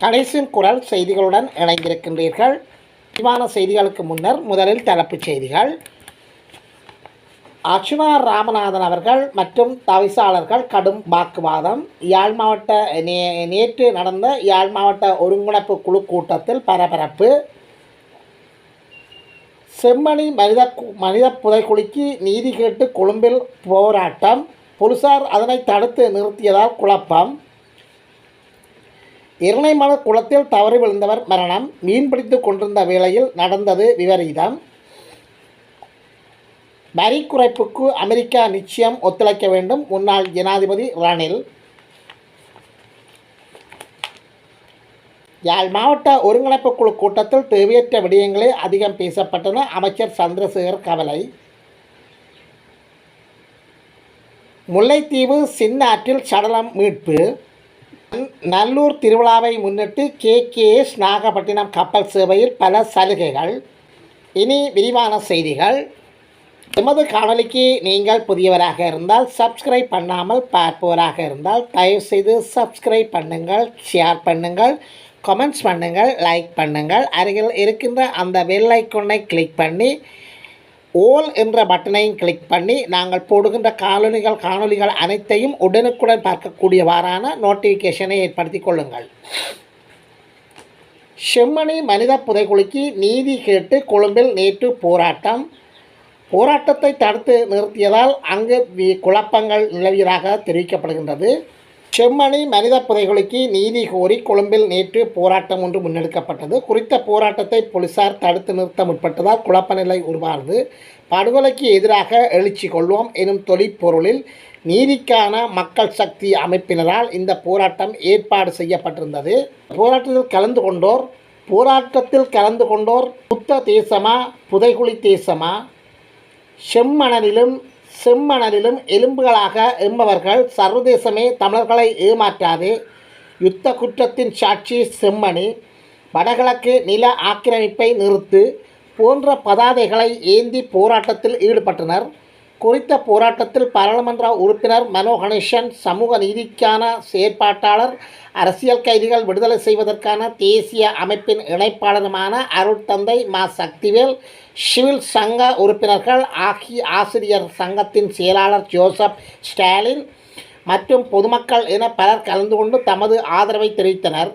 கணேசன் குரல் செய்திகளுடன் இணைந்திருக்கின்றீர்கள். விரிவான செய்திகளுக்கு முன்னர் முதலில் தலைப்புச் செய்திகள். அர்ச்சுனா ராமநாதன் அவர்கள் மற்றும் தவிசாளர்கள் கடும் வாக்குவாதம். யாழ் மாவட்ட நே நேற்று நடந்த யாழ் மாவட்ட ஒருங்கிணைப்பு குழு கூட்டத்தில் பரபரப்பு. செம்மணி மனித கு- மனித புதைக்குழிக்கு நீதி கேட்டு கொழும்பில் போராட்டம். போலீசார் அதனை தடுத்து நிறுத்தியதால் குழப்பம். இரணைமல குளத்தில் தவறி விழுந்தவர் மரணம். மீன்பிடித்து கொண்டிருந்த வேளையில் நடந்தது விபரீதம். வரி குறைப்புக்கு அமெரிக்கா நிச்சயம் ஒத்துழைக்க வேண்டும். முன்னாள் ஜனாதிபதி ரணில். யாழ் மாவட்ட ஒருங்கிணைப்பு குழு கூட்டத்தில் தேவையற்ற விடயங்களே அதிகம் பேசப்பட்டன. அமைச்சர் சந்திரசேகர் கவலை. முல்லைத்தீவு சின்ன ஆற்றில் சடலம் மீட்பு. நல்லூர் திருவிழாவை முன்னிட்டு கே. கே. எஸ். நாகப்பட்டினம் கப்பல் சேவையில் பல சலுகைகள். இனி விரிவான செய்திகள். எமது காணொலிக்கு நீங்கள் புதியவராக இருந்தால் சப்ஸ்கிரைப் பண்ணாமல் பார்ப்பவராக இருந்தால் தயவுசெய்து சப்ஸ்கிரைப் பண்ணுங்கள் ஷேர் பண்ணுங்கள் கமெண்ட்ஸ் பண்ணுங்கள் லைக் பண்ணுங்கள். அருகில் இருக்கின்ற அந்த பெல் கிளிக் பண்ணி ஓல் என்ற பட்டனையும் கிளிக் பண்ணி நாங்கள் போடுகின்ற காணொலிகள் காணொலிகள் அனைத்தையும் உடனுக்குடன் பார்க்கக்கூடியவாறான நோட்டிஃபிகேஷனை ஏற்படுத்தி கொள்ளுங்கள். செம்மணி மனித புதைக்குழிக்கு நீதி கேட்டு கொழும்பில் நேற்று போராட்டம். போராட்டத்தை தடுத்து நிறுத்தியதால் அங்கு குழப்பங்கள் நிலவியதாக தெரிவிக்கப்படுகின்றது. செம்மணி மனித புதைகுலிக்கு நீதி கோரி கொழும்பில் நேற்று போராட்டம் ஒன்று முன்னெடுக்கப்பட்டது. குறித்த போராட்டத்தை போலீசார் தடுத்து நிறுத்த முற்பட்டதால் குழப்ப நிலை உருவானது. படுகொலைக்கு எதிராக எழுச்சி கொள்வோம் எனும் தொழிற்பொருளில் நீதிக்கான மக்கள் சக்தி அமைப்பினரால் இந்த போராட்டம் ஏற்பாடு செய்யப்பட்டிருந்தது. போராட்டத்தில் கலந்து கொண்டோர் போராட்டத்தில் கலந்து கொண்டோர் புத்த தேசமா புதைகுழி தேசமா? செம்மணலிலும் செம்மணலிலும் எலும்புகளாக என்பவர்கள் சர்வதேசமே தமிழர்களை ஏமாற்றாது. யுத்த குற்றத்தின் சாட்சி செம்மணி. வடகிழக்கு நில ஆக்கிரமிப்பை நிறுத்து போன்ற பதாதைகளை ஏந்தி போராட்டத்தில் ஈடுபட்டனர். குறித்த போராட்டத்தில் பாராளுமன்ற உறுப்பினர் மனோ கணேசன் சமூக நீதிக்கான செயற்பாட்டாளர் அரசியல் கைதிகள் விடுதலை செய்வதற்கான தேசிய அமைப்பின் இணைப்பாளருமான அருட்தந்தை மா. சக்திவேல் சிவில் சங்க உறுப்பினர்கள் ஆகிய ஆசிரியர் சங்கத்தின் செயலாளர் ஜோசப் ஸ்டாலின் மற்றும் பொதுமக்கள் என பலர் கலந்து கொண்டு தமது ஆதரவை தெரிவித்தனர்.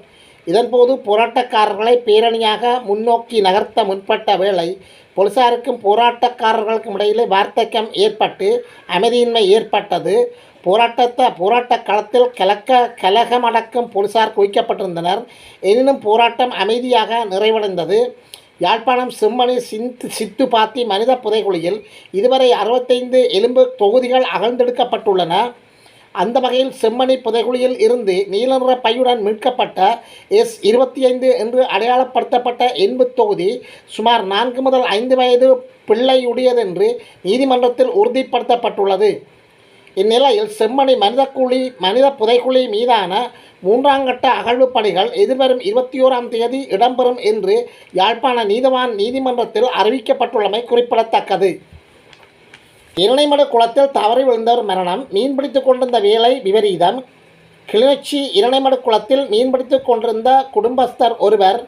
இதன்போது போராட்டக்காரர்களை பேரணியாக முன்னோக்கி நகர்த்த முற்பட்ட வேளை போலீசாருக்கும் போராட்டக்காரர்களுக்கும் இடையிலே வார்த்தக்கம் ஏற்பட்டு அமைதியின்மை ஏற்பட்டது. போராட்டத்தை போராட்ட களத்தில் கலக்க கலகமடக்கும் போலீசார் குவிக்கப்பட்டிருந்தனர். எனினும் போராட்டம் அமைதியாக நிறைவடைந்தது. யாழ்ப்பாணம் செம்மணி சிந்து சித்துப்பாத்தி மனித புதைகுழியில் இதுவரை அறுபத்தைந்து எலும்பு தொகுதிகள் அகழ்ந்தெடுக்கப்பட்டுள்ளன. அந்த வகையில் செம்மணி புதைகுழியில் இருந்து நீல நிற பையுடன் மீட்கப்பட்ட எஸ் இருபத்தி ஐந்து என்று அடையாளப்படுத்தப்பட்ட எண்பு தொகுதி சுமார் நான்கு முதல் ஐந்து வயது பிள்ளையுடையதென்று நீதிமன்றத்தில் உறுதிப்படுத்தப்பட்டுள்ளது. இந்நிலையில் செம்மணி மனித குழி மனித புதைக்குழி மீதான மூன்றாம் கட்ட அகழ்வு பணிகள் எதிர்வரும் இருபத்தி ஓராம் தேதி இடம்பெறும் என்று யாழ்ப்பாண நீதவான் நீதிமன்றத்தில் அறிவிக்கப்பட்டுள்ளமை குறிப்பிடத்தக்கது. இரணைமடு குளத்தில் தவறி விழுந்தவர் மரணம். மீன்பிடித்துக் கொண்டிருந்த வேலை விபரீதம். கிளிநொச்சி இரணைமடு குளத்தில் மீன்பிடித்துக் கொண்டிருந்த குடும்பஸ்தர் ஒருவர்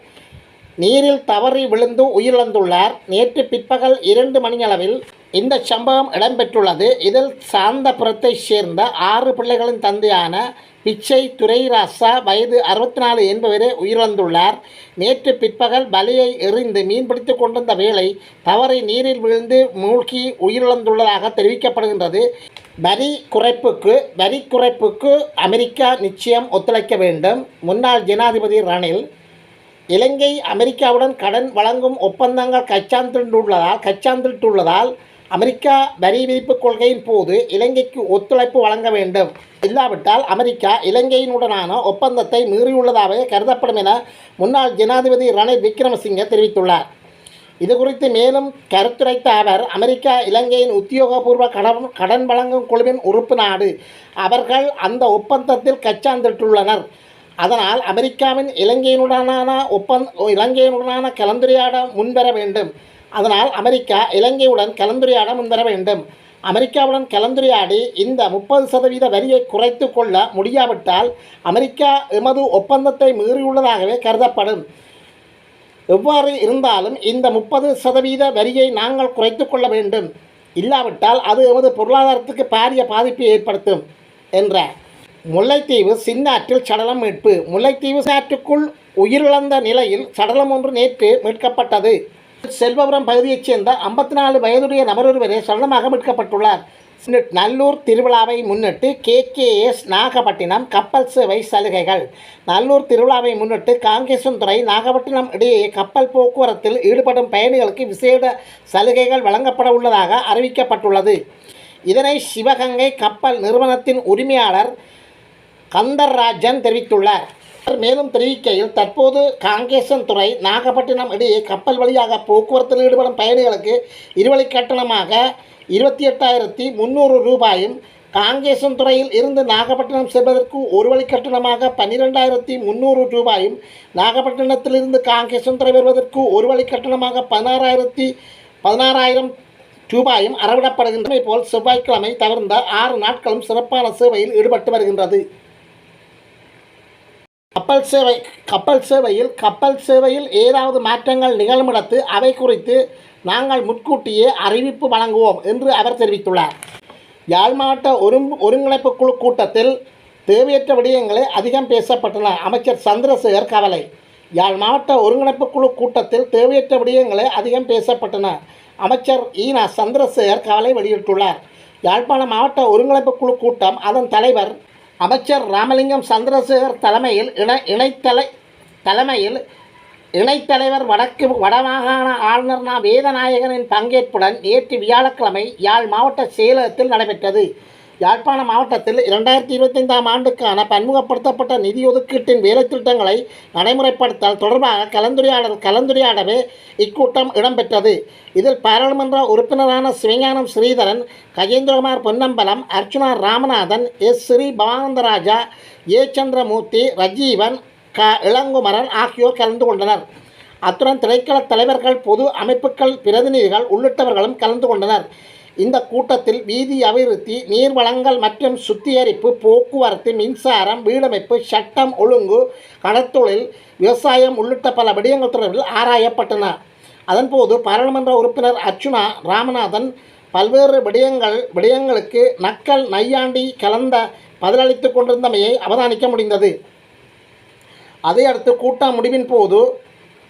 நீரில் தவறி விழுந்து உயிரிழந்துள்ளார். நேற்று பிற்பகல் இரண்டு மணியளவில் இந்த சம்பவம் இடம்பெற்றுள்ளது. இதில் சாந்தபுரத்தை சேர்ந்த ஆறு பிள்ளைகளின் தந்தையான பிச்சை துரைராசா வயது அறுபத்தி நாலு என்பவரே உயிரிழந்துள்ளார். நேற்று பிற்பகல் பலியை எறிந்து மீன்பிடித்து கொண்டிருந்த வேளை தவறை நீரில் விழுந்து மூழ்கி உயிரிழந்துள்ளதாக தெரிவிக்கப்படுகின்றது. வரி குறைப்புக்கு வரி குறைப்புக்கு அமெரிக்கா நிச்சயம் ஒத்துழைக்க வேண்டும். முன்னாள் ஜனாதிபதி ரணில் இலங்கை அமெரிக்காவுடன் கடன் வழங்கும் ஒப்பந்தங்கள் கச்சாந்திட்டுள்ளதால் கச்சாந்திட்டுள்ளதால் அமெரிக்கா வரி விதிப்பு கொள்கையின் போது இலங்கைக்கு ஒத்துழைப்பு வழங்க வேண்டும். இல்லாவிட்டால் அமெரிக்கா இலங்கையினுடனான ஒப்பந்தத்தை மீறியுள்ளதாகவே கருதப்படும் என முன்னாள் ஜனாதிபதி ரணில் விக்ரமசிங்கே தெரிவித்துள்ளார். இது குறித்து மேலும் கருத்துரைத்த அவர் அமெரிக்கா இலங்கையின் உத்தியோகபூர்வ கடன் கடன் வழங்கும் குழுவின் உறுப்பு நாடு. அவர்கள் அந்த ஒப்பந்தத்தில் கச்சாந்திட்டுள்ளனர். அதனால் அமெரிக்காவின் இலங்கையினுடனான ஒப்பந்த இலங்கையினுடனான கலந்துரையாட முன்வர வேண்டும். அதனால் அமெரிக்கா இலங்கையுடன் கலந்துரையாட முன்வர வேண்டும். அமெரிக்காவுடன் கலந்துரையாடி இந்த முப்பது சதவீத வரியை குறைத்து கொள்ள முடியாவிட்டால் அமெரிக்கா எமது ஒப்பந்தத்தை மீறியுள்ளதாகவே கருதப்படும். எவ்வாறு இருந்தாலும் இந்த முப்பது சதவீத வரியை நாங்கள் குறைத்து கொள்ள வேண்டும். இல்லாவிட்டால் அது எமது பொருளாதாரத்துக்கு பாரிய பாதிப்பை ஏற்படுத்தும் என்ற முல்லைத்தீவு சின்னாற்றில் சடலம் மீட்பு. முல்லைத்தீவு ஆற்றுக்குள் உயிரிழந்த நிலையில் சடலம் ஒன்று நேற்று மீட்கப்பட்டது. செல்வபுரம் பகுதியைச் சேர்ந்த ஐம்பத்தி நாலு வயதுடைய நபர் ஒருவரே சடலமாக மீட்கப்பட்டுள்ளார். நல்லூர் திருவிழாவை முன்னிட்டு கேகேஎஸ் நாகப்பட்டினம் கப்பல் சேவை சலுகைகள். நல்லூர் திருவிழாவை முன்னிட்டு காங்கேசன்துறை நாகப்பட்டினம் இடையே கப்பல் போக்குவரத்தில் ஈடுபடும் பயணிகளுக்கு விசேட சலுகைகள் வழங்கப்பட உள்ளதாக அறிவிக்கப்பட்டுள்ளது. இதனை சிவகங்கை கப்பல் நிறுவனத்தின் உரிமையாளர் கந்தர்ராஜன் தெரிவித்துள்ளார். மேலும் தெரிவிக்கையில் தற்போது காங்கேசன் துறை நாகப்பட்டினம் இடையே கப்பல் வழியாக போக்குவரத்தில் ஈடுபடும் பயணிகளுக்கு இருவழி கட்டணமாக இருபத்தி எட்டாயிரத்தி முந்நூறு ரூபாயும் காங்கேசன் துறையில் இருந்து நாகப்பட்டினம் செல்வதற்கு ஒரு வழி கட்டணமாக பன்னிரெண்டாயிரத்தி முந்நூறு ரூபாயும் நாகப்பட்டினத்திலிருந்து காங்கேசன் துறை வருவதற்கு ஒரு வழி கட்டணமாக பதினாறாயிரத்தி பதினாறாயிரம் ரூபாயும் அறவிடப்படுகின்றன. போல் செவ்வாய்க்கிழமை தவிர்ந்த ஆறு நாட்களும் சிறப்பான சேவையில் ஈடுபட்டு வருகின்றது. கப்பல் சேவை கப்பல் சேவையில் கப்பல் சேவையில் ஏதாவது மாற்றங்கள் நிகழுமிடத்து அவை குறித்து நாங்கள் முன்கூட்டியே அறிவிப்பு வழங்குவோம் என்று அவர் தெரிவித்துள்ளார். யாழ் மாவட்ட ஒருங்கிணைப்பு குழு கூட்டத்தில் தேவையற்ற விடயங்களே அதிகம் பேசப்பட்டன. அமைச்சர் சந்திரசேகர் கவலை. யாழ் மாவட்ட ஒருங்கிணைப்பு குழு கூட்டத்தில் தேவையற்ற விடயங்களே அதிகம் பேசப்பட்டன. அமைச்சர் ஈனா சந்திரசேகர் கவலை வெளியிட்டுள்ளார். யாழ்ப்பாண மாவட்ட ஒருங்கிணைப்பு குழு கூட்டம் அதன் தலைவர் அமைச்சர் ராமலிங்கம் சந்திரசேகர் தலைமையில் இணை இணைத்தலை தலைமையில் இணைத்தலைவர் வடக்கு வடமாகாண ஆளுநர் நா. வேதநாயகனின் பங்கேற்புடன் நேற்று வியாழக்கிழமை யாழ் மாவட்ட செயலகத்தில் நடைபெற்றது. யாழ்ப்பாண மாவட்டத்தில் இரண்டாயிரத்தி இருபத்தைந்தாம் ஆண்டுக்கான பன்முகப்படுத்தப்பட்ட நிதி ஒதுக்கீட்டின் வேலைத்திட்டங்களை நடைமுறைப்படுத்தல் தொடர்பாக கலந்துரையாடல் கலந்துரையாடவே இக்கூட்டம் இடம்பெற்றது. இதில் பாராளுமன்ற உறுப்பினரான சிவஞானம் ஸ்ரீதரன் கஜேந்திரகுமார் பொன்னம்பலம் அர்ச்சுனா ராமநாதன் எஸ். ஸ்ரீ பவானந்தராஜா ஏ. சந்திரமூர்த்தி ரஜீவன் க. இளங்குமரன் ஆகியோர் கலந்து கொண்டனர். அத்துடன் திரைக்கள தலைவர்கள் பொது அமைப்புகள் பிரதிநிதிகள் உள்ளிட்டவர்களும் கலந்து கொண்டனர். இந்த கூட்டத்தில் வீதி அபிவிருத்தி நீர் வளங்கள் மற்றும் சுத்திகரிப்பு போக்குவரத்து மின்சாரம் வீடமைப்பு சட்டம் ஒழுங்கு கடத்தொழில் விவசாயம் உள்ளிட்ட பல விடயங்கள் தொடர்பில் ஆராயப்பட்டன. அதன்போது பாராளுமன்ற உறுப்பினர் அர்ச்சுனா ராமநாதன் பல்வேறு விடயங்கள் விடயங்களுக்கு நக்கல் நையாண்டி கலந்த பதிலளித்து கொண்டிருந்தமையை அவதானிக்க முடிந்தது. அதையடுத்து கூட்டம் முடிவின் போது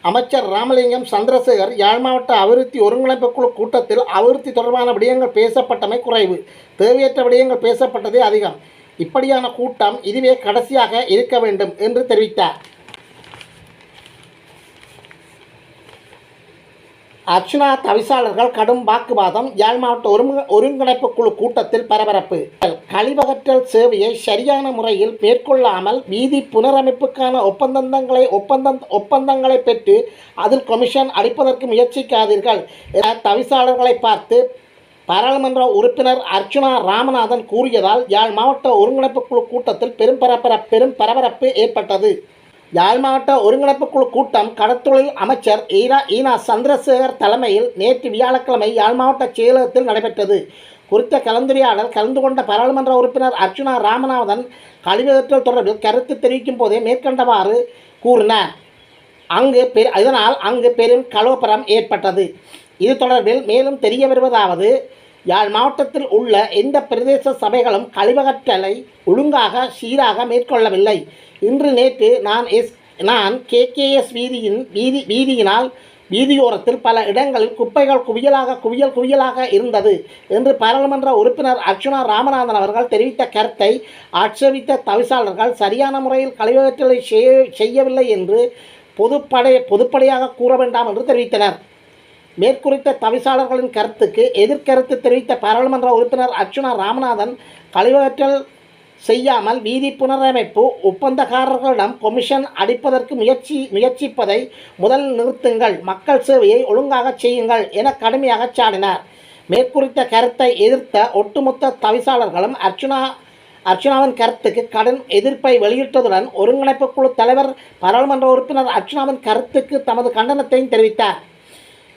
அமைச்சர் ராமலிங்கம் சந்திரசேகர் யாழ் மாவட்ட அபிவிருத்தி ஒருங்கிணைப்பு குழு கூட்டத்தில் அபிவிருத்தி தொடர்பான விடயங்கள் பேசப்பட்டமை குறைவு. தேவையற்ற விடயங்கள் பேசப்பட்டதே அதிகம். இப்படியான கூட்டம் இதுவே கடைசியாக இருக்க வேண்டும் என்று தெரிவித்தார். அர்ச்சுனா தவிசாளர்கள் கடும் வாக்குவாதம் யாழ் மாவட்ட ஒருங்க ஒருங்கிணைப்பு குழு கூட்டத்தில் பரபரப்பு. கழிவகற்றல் சேவையை சரியான முறையில் மேற்கொள்ளாமல் வீதி புனரமைப்புக்கான ஒப்பந்தங்களை ஒப்பந்தம் ஒப்பந்தங்களை பெற்று அதில் கமிஷன் அளிப்பதற்கு முயற்சிக்காதீர்கள் என தவிசாளர்களை பார்த்து பாராளுமன்ற உறுப்பினர் அர்ச்சுனா ராமநாதன் கூறியதால் யாழ் மாவட்ட ஒருங்கிணைப்பு குழு கூட்டத்தில் பெரும் பரபர பெரும் பரபரப்பு ஏற்பட்டது. யாழ் மாவட்ட ஒருங்கிணைப்பு குழு கூட்டம் கடத்தொழில் அமைச்சர் ஈரா ஈனா சந்திரசேகர் தலைமையில் நேற்று வியாழக்கிழமை யாழ் மாவட்ட செயலகத்தில் நடைபெற்றது. குறித்த கலந்துரையாடல் கலந்து கொண்ட பாராளுமன்ற உறுப்பினர் அர்ச்சுனா ராமநாதன் கழிவகற்றல் தொடர்பில் கருத்து தெரிவிக்கும் போதே மேற்கண்டவாறு கூறினார் அங்கு பெரு இதனால் அங்கு பெரும் கலோபரம் ஏற்பட்டது. இது தொடர்பில் மேலும் தெரிய வருவதாவது யாழ் மாவட்டத்தில் உள்ள எந்த பிரதேச சபைகளும் கழிவகற்றலை ஒழுங்காக சீராக மேற்கொள்ளவில்லை. இன்று நேற்று நான் எஸ் நான் கேகேஎஸ் வீதியின் வீதி வீதியினால் வீதியோரத்தில் பல இடங்களில் குப்பைகள் குவியலாக குவியல் குவியலாக இருந்தது என்று பாராளுமன்ற உறுப்பினர் அர்ச்சுனா ராமநாதன் அவர்கள் தெரிவித்த கருத்தை ஆட்சேபித்த தவிசாளர்கள் சரியான முறையில் கழிவகற்றலை செய்ய செய்யவில்லை என்று பொதுப்படை பொதுப்படையாக கூற வேண்டாம் என்று தெரிவித்தனர். மேற்குறித்த தவிசாளர்களின் கருத்துக்கு எதிர்கருத்து தெரிவித்த பாராளுமன்ற உறுப்பினர் அர்ச்சுனா ராமநாதன் கழிவகற்றல் செய்யாமல் வீதி புனரமைப்பு ஒப்பந்தக்காரர்களிடம் கொமிஷன் அடிப்பதற்கு முயற்சி முயற்சிப்பதை முதல் நிறுத்துங்கள். மக்கள் சேவையை ஒழுங்காக செய்யுங்கள் என கடுமையாக சாடினார். மேற்குறித்த கருத்தை எதிர்த்த ஒட்டுமொத்த தவிசாளர்களும் அர்ச்சுனா அர்ச்சுனாவின் கருத்துக்கு கடும் எதிர்ப்பை வெளியிட்டதுடன் ஒருங்கிணைப்பு குழு தலைவர் பாராளுமன்ற உறுப்பினர் அர்ச்சுனாவின் கருத்துக்கு தமது கண்டனத்தையும் தெரிவித்தார்.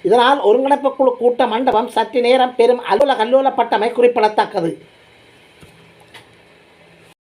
இதனால் ஒருங்கிணைப்பு குழு கூட்ட மண்டபம் சற்று நேரம் பெரும் அலுவல கல்லூலப்பட்டமை குறிப்பிடத்தக்கது.